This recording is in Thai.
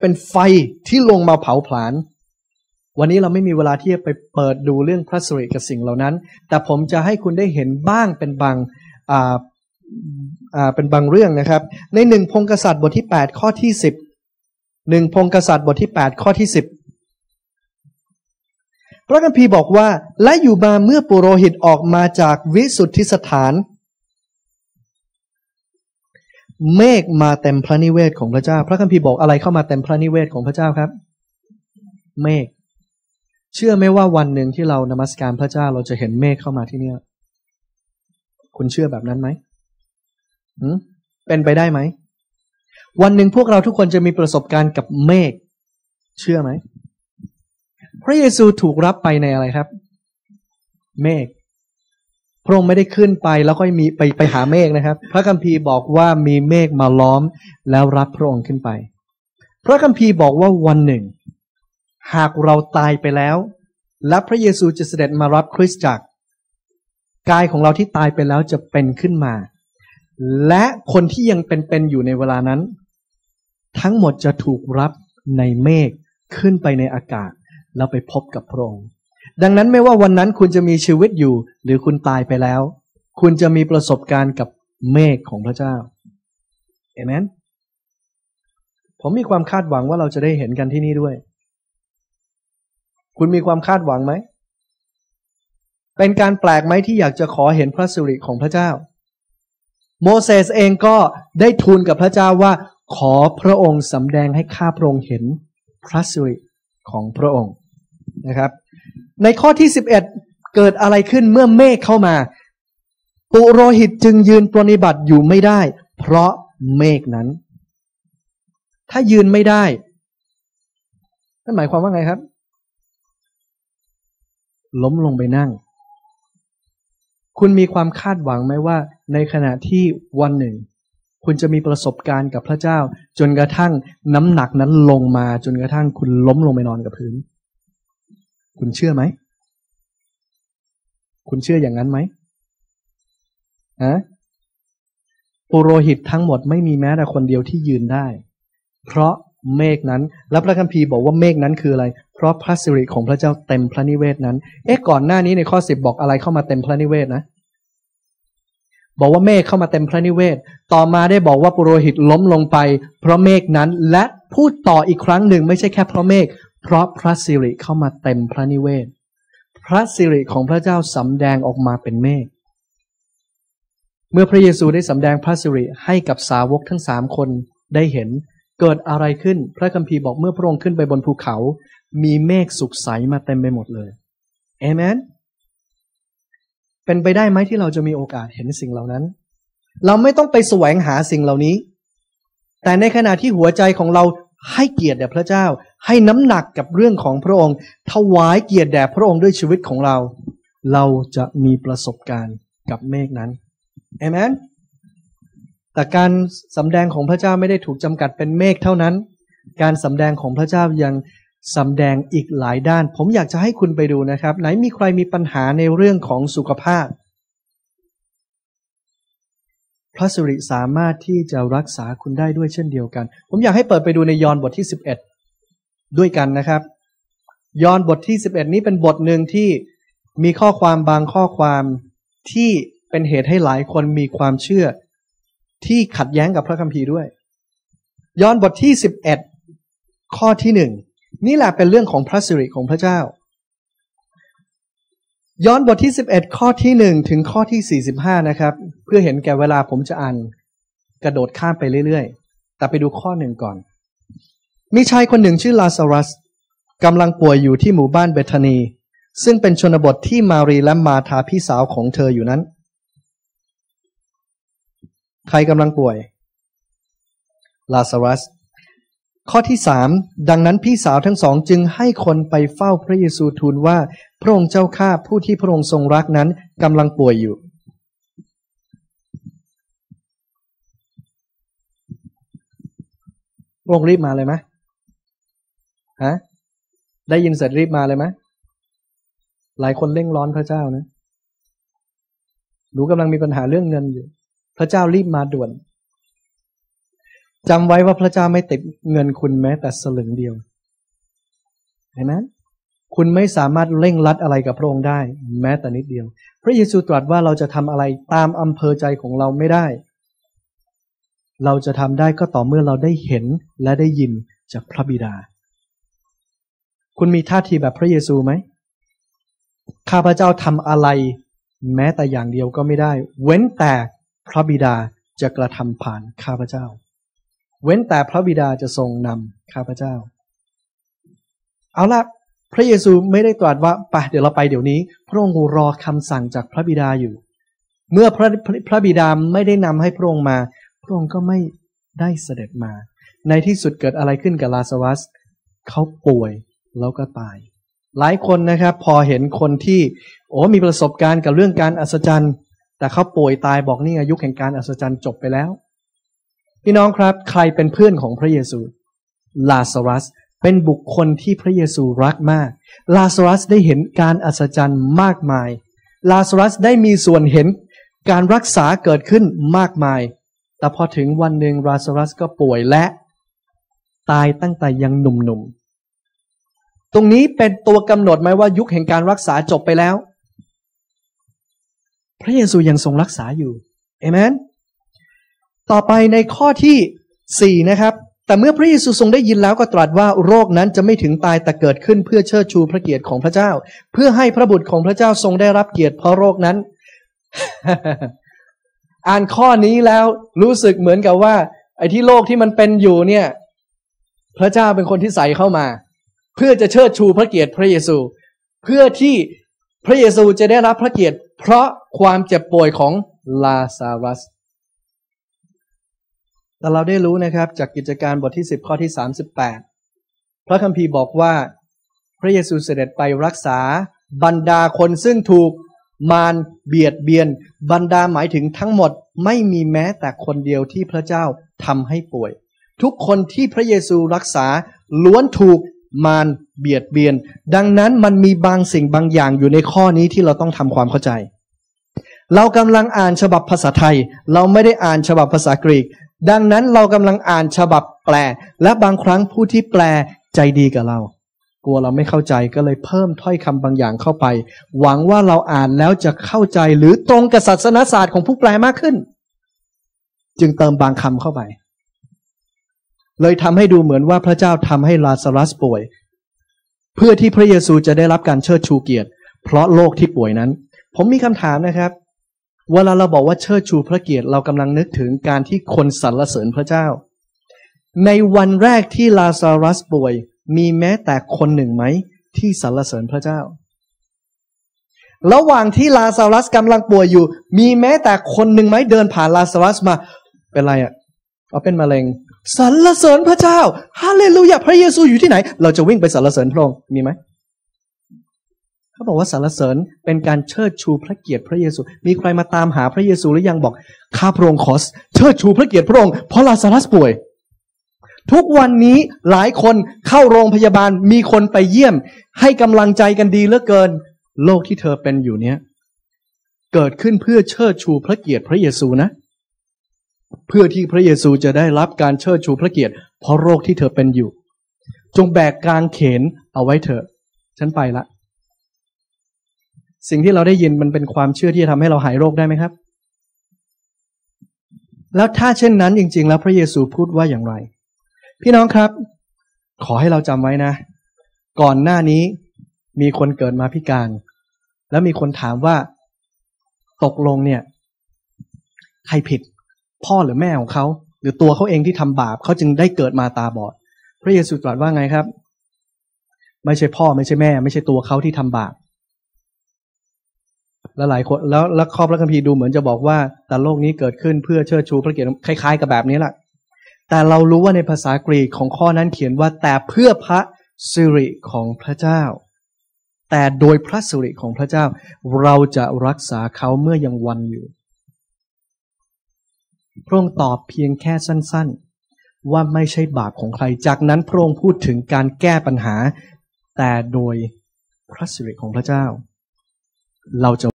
เป็นไฟที่ลงมาเผาผลาญวันนี้เราไม่มีเวลาที่จะไปเปิดดูเรื่องพระสิริกับสิ่งเหล่านั้น แต่ผมจะให้คุณได้เห็นบ้างเป็นบางอ่าอ่าเป็นบางเรื่องนะครับ ในหนึ่งพงกษัตริย์บทที่แปดข้อที่สิบหนึ่งพงกษัตริย์บทที่แปดข้อที่สิบพระคัมภีร์บอกว่าและอยู่มาเมื่อปุโรหิตออกมาจากวิสุทธิสถาน เมฆมาเต็มพระนิเวศของพระเจ้า พระคัมภีร์บอกอะไรเข้ามาเต็มพระนิเวศของพระเจ้าครับ เมฆเชื่อไหมว่าวันหนึ่งที่เรานมัสการพระเจ้าเราจะเห็นเมฆเข้ามาที่เนี่ยคุณเชื่อแบบนั้นไหมเป็นไปได้ไหม วันหนึ่งพวกเราทุกคนจะมีประสบการณ์กับเมฆเชื่อไหม พระเยซูถูกรับไปในอะไรครับ เมฆ พระองค์ไม่ได้ขึ้นไปแล้วก็มีไปไปหาเมฆนะครับ พระคัมภีร์บอกว่ามีเมฆมาล้อมแล้วรับพระองค์ขึ้นไป พระคัมภีร์บอกว่าวันหนึ่ง หากเราตายไปแล้ว และพระเยซูจะเสด็จมารับคริสตจักรกายของเราที่ตายไปแล้วจะเป็นขึ้นมา และคนที่ยังเป็นๆอยู่ในเวลานั้น ทั้งหมดจะถูกรับในเมฆขึ้นไปในอากาศ แล้วไปพบกับพระองค์ ดังนั้นไม่ว่าวันนั้นคุณจะมีชีวิตอยู่ หรือคุณตายไปแล้ว คุณจะมีประสบการณ์กับเมฆของพระเจ้าเอเมนผมมีความคาดหวังว่าเราจะได้เห็นกันที่นี่ด้วย คุณมีความคาดหวังไหม เป็นการแปลกไหมที่อยากจะขอเห็นพระสิริของพระเจ้า โมเสสเองก็ได้ทูลกับพระเจ้าว่า ขอพระองค์สำแดงให้ข้าพระองค์เห็นพระสิริของพระองค์นะครับ ในข้อที่สิบเอ็ดเกิดอะไรขึ้นเมื่อเมฆเข้ามา ปุโรหิตจึงยืนปรนิบัติอยู่ไม่ได้ เพราะเมฆนั้น ถ้ายืนไม่ได้นั่นหมายความว่าไงครับ ล้มลงไปนั่ง คุณมีความคาดหวังไหมว่า ในขณะที่วันหนึ่ง คุณจะมีประสบการณ์กับพระเจ้า จนกระทั่งน้ำหนักนั้นลงมา จนกระทั่งคุณล้มลงไปนอนกับพื้น คุณเชื่อไหม คุณเชื่ออย่างนั้นไหมฮะปุโรหิตทั้งหมดไม่มีแม้แต่คนเดียวที่ยืนได้ เพราะเมฆนั้น และพระคัมภีร์บอกว่าเมฆนั้นคืออะไร เพราะพระสิริของพระเจ้าเต็มพระนิเวศนั้น เอ๊ะก่อนหน้านี้ในข้อสิบบอกอะไรเข้ามาเต็มพระนิเวศนะ บอกว่าเมฆเข้ามาเต็มพระนิเวศ ต่อมาได้บอกว่าปุโรหิตล้มลงไป เพราะเมฆนั้น และพูดต่ออีกครั้งหนึ่งไม่ใช่แค่เพราะเมฆ เพราะพระสิริเข้ามาเต็มพระนิเวศ พระสิริของพระเจ้าสำแดงออกมาเป็นเมฆ เมื่อพระเยซูได้สำแดงพระสิริให้กับสาวกทั้งสามคนได้เห็นเกิดอะไรขึ้น พระคัมภีร์บอกเมื่อพระองค์ขึ้นไปบนภูเขา มีเมฆสุกใสมาเต็มไปหมดเลยเอเมน เป็นไปได้ไหมที่เราจะมีโอกาสเห็นสิ่งเหล่านั้น เราไม่ต้องไปแสวงหาสิ่งเหล่านี้ แต่ในขณะที่หัวใจของเราให้เกียรติแด่พระเจ้า ให้น้ำหนักกับเรื่องของพระองค์ ถวายเกียรติแด่พระองค์ด้วยชีวิตของเรา เราจะมีประสบการณ์กับเมฆนั้นเอเมนแต่การสำแดงของพระเจ้าไม่ได้ถูกจำกัดเป็นเมฆเท่านั้น การสำแดงของพระเจ้ายังสำแดงอีกหลายด้าน ผมอยากจะให้คุณไปดูนะครับ ไหนมีใครมีปัญหาในเรื่องของสุขภาพ พระสิริสามารถที่จะรักษาคุณได้ด้วยเช่นเดียวกัน ผมอยากให้เปิดไปดูในยอห์นบทที่ 11 ด้วยกันนะครับ ยอห์นบทที่ 11 นี้เป็นบทหนึ่งที่มีข้อความบางข้อความที่เป็นเหตุให้หลายคนมีความเชื่อ ที่ขัดแย้งกับพระคัมภีร์ด้วยย้อนบทที่สิบเอ็ดข้อที่หนึ่งนี่แหละเป็นเรื่องของพระสิริของพระเจ้า ย้อนบทที่สิบเอ็ดข้อที่หนึ่งถึงข้อที่สี่สิบห้านะครับ เพื่อเห็นแก่เวลาผมจะอ่านกระโดดข้ามไปเรื่อยๆ แต่ไปดูข้อหนึ่งก่อน มีชายคนหนึ่งชื่อลาซารัสกำลังป่วยอยู่ที่หมู่บ้านเบธานี ซึ่งเป็นชนบทที่มารีและมาธาพี่สาวของเธออยู่นั้น ใครกำลังป่วย ลาซารัส ข้อที่สามดังนั้นพี่สาวทั้งสองจึงให้คนไปเฝ้าพระเยซูทูลว่า พระองค์เจ้าข้าผู้ที่พระองค์ทรงรักนั้นกำลังป่วยอยู่พระองค์รีบมาเลยไหม ฮะได้ยินเสร็จรีบมาเลยไหมหลายคนเร่งร้อนพระเจ้านะหนูกำลังมีปัญหาเรื่องเงินอยู่ พระเจ้ารีบมาด่วนจำไว้ว่าพระเจ้าไม่ติดเงินคุณแม้แต่สลึงเดียว เห็นไหมคุณไม่สามารถเร่งรัดอะไรกับพระองค์ได้ แม้แต่นิดเดียว พระเยซูตรัสว่าเราจะทำอะไรตามอำเภอใจของเราไม่ได้ เราจะทำได้ก็ต่อเมื่อเราได้เห็นและได้ยินจากพระบิดา คุณมีท่าทีแบบพระเยซูไหม ข้าพเจ้าทำอะไร แม้แต่อย่างเดียวก็ไม่ได้ เว้นแต่พระบิดาจะกระทำผ่านข้าพเจ้า เว้นแต่พระบิดาจะทรงนำข้าพเจ้า เอาละพระเยซูไม่ได้ตรัสว่าไปเดี๋ยวเราไปเดี๋ยวนี้ พระองค์รอคำสั่งจากพระบิดาอยู่ เมื่อพระพระบิดาไม่ได้นำให้พระองค์มา พระองค์ก็ไม่ได้เสด็จมา ในที่สุดเกิดอะไรขึ้นกับลาสวัสเขาป่วย แล้วก็ตาย หลายคนนะครับ พอเห็นคนที่โอ้มีประสบการณ์กับเรื่องการอัศจรรย์ แต่เขาป่วยตายบอกนี่อายุแห่งการอัศจรรย์จบไปแล้ว พี่น้องครับ ใครเป็นเพื่อนของพระเยซูลาสวัสเป็นบุคคลที่พระเยซูรักมาก ลาซารัสได้เห็นการอัศจรรย์มากมาย ลาซารัสได้มีส่วนเห็นการรักษาเกิดขึ้นมากมาย แต่พอถึงวันหนึ่งลาซารัสก็ป่วยและ ตายตั้งแต่ยังหนุ่มๆ ตรงนี้เป็นตัวกำหนดไหมว่ายุคแห่งการรักษาจบไปแล้ว พระเยซูยังทรงรักษาอยู่เอเมนต่อไปในข้อที่สี่นะครับ แต่เมื่อพระเยซูทรงได้ยินแล้วก็ตรัสว่าโรคนั้นจะไม่ถึงตายแต่เกิดขึ้นเพื่อเชิดชูพระเกียรติของพระเจ้า เพื่อให้พระบุตรของพระเจ้าทรงได้รับเกียรติเพราะโรคนั้น อ่านข้อนี้แล้วรู้สึกเหมือนกับว่า ไอ้ที่โรคที่มันเป็นอยู่เนี่ย พระเจ้าเป็นคนที่ใส่เข้ามา พื่อจะเชิดชูพระเกียรติพระเยซู เพื่อที่พระเยซูจะได้รับพระเกียรติ เพราะความเจ็บป่วยของลาซารัส แต่เราได้รู้นะครับจากกิจการบทที่ 10 ข้อที่ 38 พระคัมภีร์บอกว่า พระเยซูเสด็จไปรักษาบรรดาคนซึ่งถูกมารเบียดเบียน บรรดาหมายถึงทั้งหมดไม่มีแม้แต่คนเดียวที่พระเจ้าทำให้ป่วย ทุกคนที่พระเยซูรักษาล้วนถูก มารเบียดเบียน ดังนั้นมันมีบางสิ่งบางอย่างอยู่ในข้อนี้ที่เราต้องทำความเข้าใจ เรากำลังอ่านฉบับภาษาไทย เราไม่ได้อ่านฉบับภาษากรีก ดังนั้นเรากำลังอ่านฉบับแปล และบางครั้งผู้ที่แปลใจดีกับเรา กลัวเราไม่เข้าใจก็เลยเพิ่มถ้อยคำบางอย่างเข้าไป หวังว่าเราอ่านแล้วจะเข้าใจหรือตรงกับศาสนศาสตร์ของผู้แปลมากขึ้น จึงเติมบางคำเข้าไป เลยทำให้ดูเหมือนว่าพระเจ้าทำให้ลาซารัสป่วย เพื่อที่พระเยซูจะได้รับการเชิดชูเกียรติ เพราะโรคที่ป่วยนั้น ผมมีคำถามนะครับเวลาเราบอกว่าเชิดชูพระเกียรติเรากำลังนึกถึงการที่คนสรรเสริญพระเจ้า ในวันแรกที่ลาซารัสป่วย มีแม้แต่คนหนึ่งไหมที่สรรเสริญพระเจ้า ระหว่างที่ลาซารัสกำลังป่วยอยู่ มีแม้แต่คนหนึ่งไหมเดินผ่านลาซารัสมา เป็นไรอะ่ะเอาเป็นมะเร็ง สรรเสริญพระเจ้าฮาเลลูยาพระเยซูอยู่ที่ไหน เราจะวิ่งไปสรรเสริญพระองค์มีไหมเขาบอกว่าสรรเสริญเป็นการเชิดชูพระเกียรติพระเยซู มีใครมาตามหาพระเยซูหรือยังบอกข้าพระองค์ขอเชิดชูพระเกียรติพระองค์เพราะลาซารัสป่วย ทุกวันนี้หลายคนเข้าโรงพยาบาลมีคนไปเยี่ยม ให้กำลังใจกันดีเหลือเกินโลกที่เธอเป็นอยู่เนี้ยเกิดขึ้นเพื่อเชิดชูพระเกียรติพระเยซูนะ เพื่อที่พระเยซูจะได้รับการเชิดชูพระเกียรติ เพราะโรคที่เธอเป็นอยู่ จงแบกกางเขนเอาไว้เถอะ ฉันไปละ สิ่งที่เราได้ยินมันเป็นความเชื่อที่จะทำให้เราหายโรคได้ไหมครับ แล้วถ้าเช่นนั้นจริง ๆ แล้วพระเยซูพูดว่าอย่างไร พี่น้องครับ ขอให้เราจำไว้นะ ก่อนหน้านี้มีคนเกิดมาพิการ แล้วมีคนถามว่า ตกลงเนี่ย ใครผิด พ่อหรือแม่ของเขาหรือตัวเขาเองที่ทำบาปเขาจึงได้เกิดมาตาบอด พระเยซูตรัสว่าไงครับ ไม่ใช่พ่อไม่ใช่แม่ ไม่ใช่ตัวเขาที่ทำบาปแล้วหลายคนแล้วแล้วข้อบพระคัมภีร์ดูเหมือนจะบอกว่าแต่โลกนี้เกิดขึ้นเพื่อเชิดชูพระเกียรติคล้าย ๆ กับแบบนี้แหละแต่เรารู้ว่าในภาษากรีกของข้อนั้นเขียนว่าแต่เพื่อพระสิริของพระเจ้า แต่โดยพระสิริของพระเจ้า เราจะรักษาเขาเมื่อยังวันอยู่ พระองค์ตอบเพียงแค่สั้นๆ ว่าไม่ใช่บาปของใคร จากนั้นพระองค์พูดถึงการแก้ปัญหา แต่โดยพระสิริของพระเจ้า เราจะ